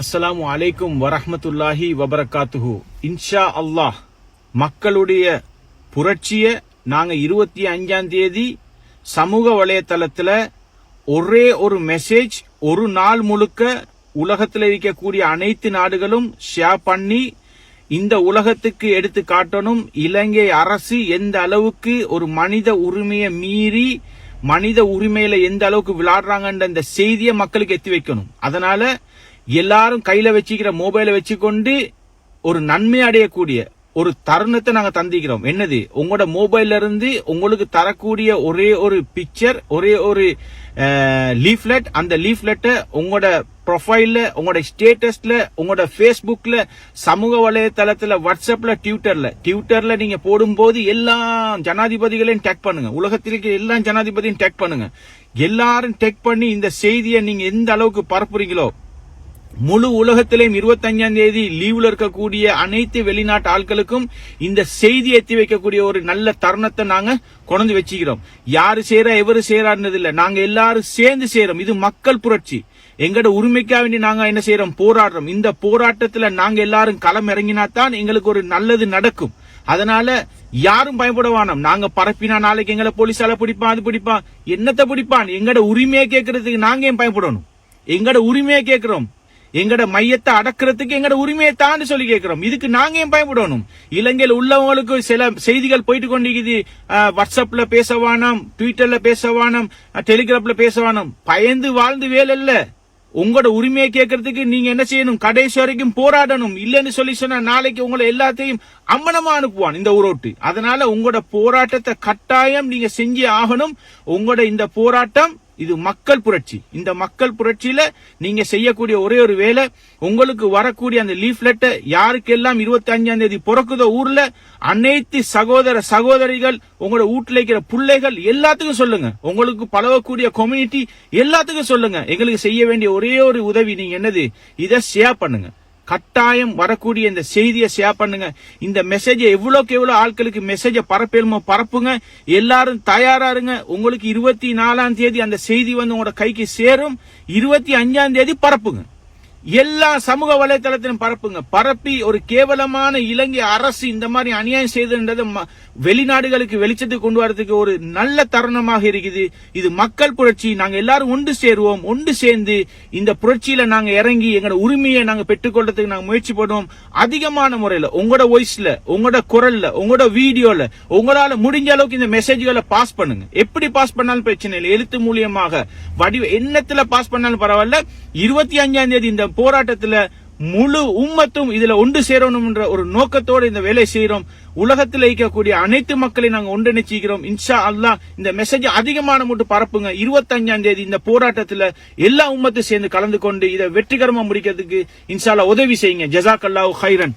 அஸ்ஸலாமு அலைக்கும் வரஹமத்துல்லாஹி வபரகாத்துஹு இன்ஷா அல்லாஹ் மக்களுடைய புரட்சிய நாங்க இருபத்தி அஞ்சாம் தேதி சமூக வலைத்தளத்துல ஒரே ஒரு மெசேஜ் ஒரு நாள் முழுக்க உலகத்தில் இருக்கக்கூடிய அனைத்து நாடுகளும் ஷேர் பண்ணி இந்த உலகத்துக்கு எடுத்து காட்டணும். இலங்கை அரசு எந்த அளவுக்கு ஒரு மனித உரிமையை மீறி மனித உரிமையில எந்த அளவுக்கு விளையாடுறாங்கன்ற இந்த செய்தியை மக்களுக்கு எத்தி வைக்கணும். அதனால எல்லாரும் கையில வச்சுக்கிற மொபைலை வச்சுக்கொண்டு ஒரு நன்மை அடையக்கூடிய ஒரு தருணத்தை நாங்க தந்திக்கிறோம் என்னது? உங்களோட மொபைல்ல இருந்து உங்களுக்கு தரக்கூடிய ஒரே ஒரு பிக்சர் ஒரே ஒரு லீஃப்லெட் அந்த லீஃப்லெட்டை உங்களோட ப்ரொஃபைல்ல உங்களோட ஸ்டேட்டஸ்ல உங்களோட ஃபேஸ்புக்ல சமூக வலைதளத்துல வாட்ஸ்அப்ல ட்விட்டர்ல ட்விட்டர்ல நீங்க போடும்போது எல்லா ஜனாதிபதிகளையும் டேக் பண்ணுங்க. உலகத்தில் எல்லா ஜனாதிபதியும் டேக் பண்ணுங்க. எல்லாரும் டேக் பண்ணி இந்த செய்தியை நீங்க எந்த அளவுக்கு பரப்புறீங்களோ முழு உலகத்திலேயும் இருபத்தஞ்சாம் தேதி லீவ்ல இருக்கக்கூடிய அனைத்து வெளிநாட்டு ஆட்களுக்கும் இந்த செய்தி எத்தி வைக்கக்கூடிய ஒரு நல்ல தருணத்தை நாங்க கொண்டு வச்சுக்கிறோம். யாரு செய்யறா எவரு செய்யறாருன்றது இல்ல நாங்க எல்லாரும் சேர்ந்து செய்யறோம் இது மக்கள் புரட்சி. எங்கட உரிமைக்காக வேண்டி நாங்க என்ன செய்யறோம் போராடுறோம். இந்த போராட்டத்துல நாங்க எல்லாரும் களம் இறங்கினா தான் எங்களுக்கு ஒரு நல்லது நடக்கும். அதனால யாரும் பயப்பட வேணாம். நாங்க பரப்பினா நாளைக்கு எங்களை போலீஸால பிடிப்பான் அது பிடிப்பான். என்னத்தை பிடிப்பான்? எங்கட உரிமையை கேட்கறதுக்கு நாங்க ஏன் பயப்படணும்? எங்கட உரிமையை கேட்கிறோம் எங்கட மையத்தை அடக்கிறதுக்கு எங்கட உரிமையை தாண்டி சொல்லி கேட்கிறோம். இதுக்கு நாங்க ஏன் பயப்படணும் இலங்கையில் உள்ளவங்களுக்கு சில செய்திகள் போயிட்டு கொண்டிருக்குது. வாட்ஸ்அப்ல பேசவானம் ட்விட்டர்ல பேச வேணாம் பேசவானம் பயந்து வாழ்ந்து வேலை இல்ல. உங்களோட உரிமையை கேட்கறதுக்கு நீங்க என்ன செய்யணும்? கடைசி வரைக்கும் போராடணும். இல்லைன்னு சொல்லி சொன்னா நாளைக்கு உங்களை எல்லாத்தையும் அம்மனமா அனுப்புவான் இந்த ஊரோட்டு. அதனால உங்களோட போராட்டத்தை கட்டாயம் நீங்க செஞ்சு ஆகணும். உங்களோட இந்த போராட்டம் இது மக்கள் புரட்சி. இந்த மக்கள் புரட்சியில நீங்க செய்யக்கூடிய ஒரே ஒரு வேலை உங்களுக்கு வரக்கூடிய அந்த லீஃப்லெட்டை யாருக்கெல்லாம் இருபத்தி அஞ்சாம் தேதி பிறக்குதோ ஊர்ல அனைத்து சகோதர சகோதரிகள் உங்களோட வீட்டுல இருக்கிற பிள்ளைகள் எல்லாத்துக்கும் சொல்லுங்க. உங்களுக்கு பழகக்கூடிய கம்யூனிட்டி எல்லாத்துக்கும் சொல்லுங்க. எங்களுக்கு செய்ய வேண்டிய ஒரே ஒரு உதவி நீங்க என்னது? இதை ஷேர் பண்ணுங்க. கட்டாயம் வரக்கூடிய இந்த செய்தியை ஷேர் பண்ணுங்க. இந்த மெசேஜை எவ்வளோக்கு எவ்வளோ ஆட்களுக்கு மெசேஜை பரப்பேலுமோ பரப்புங்க. எல்லாரும் தயாரா இருங்க. உங்களுக்கு இருபத்தி நாலாம் தேதி அந்த செய்தி வந்து உங்களோட கைக்கு சேரும். இருபத்தி அஞ்சாம் தேதி பரப்புங்க. எல்லா சமூக வலைதளத்திலும் பரப்புங்க. பரப்பி ஒரு கேவலமான இலங்கை அரசு இந்த மாதிரி அநியாயம் செய்துன்றது ம- வெளிநாடுகளுக்கு வெளிச்சத்துக்கு கொண்டு வரதுக்கு ஒரு நல்ல தருணமாக இருக்குது. இது மக்கள் புரட்சி. நாங்க எல்லாரும் ஒன்று சேருவோம் ஒன்று சேர்ந்து இந்த புரட்சியில நாங்க இறங்கி எங்களோட உரிமையை நாங்க பெற்றுக்கொள்றதுக்கு நாங்க முயற்சி பண்ணுவோம். அதிகமான முறையில உங்களோட வாய்ஸ்ல உங்களோட குரல்ல உங்களோட வீடியோல உங்களால முடிஞ்ச அளவுக்கு இந்த மெசேஜ்களை பாஸ் பண்ணுங்க. எப்படி பாஸ் பண்ணாலும் பிரச்சனை இல்லை. எழுத்து மூலியமாக வடிவ எண்ணத்துல பாஸ் பண்ணாலும் பரவாயில்ல. இருபத்தி அஞ்சாம் தேதி இந்த போராட்டத்துல முழு உம்மத்தும் இதுல ஒன்று சேரணும்ன்ற ஒரு நோக்கத்தோடு இந்த வேலை செய்யறோம் உலகத்தில் இருக்கக்கூடிய அனைத்து மக்களை நாங்க ஒன்றிணைச்சிக்கிறோம். இன்ஷா அல்லாஹ் இந்த மெசேஜ் அதிகமான மட்டும் பரப்புங்க. இருபத்தஞ்சாம் தேதி இந்த போராட்டத்துல எல்லா உம்மத்தும் சேர்ந்து கலந்து கொண்டு இதை வெற்றிகரமா முடிக்கிறதுக்கு இன்ஷால்லா உதவி செய்யுங்க. ஜசாக் அல்லாஹ் ஹைரன்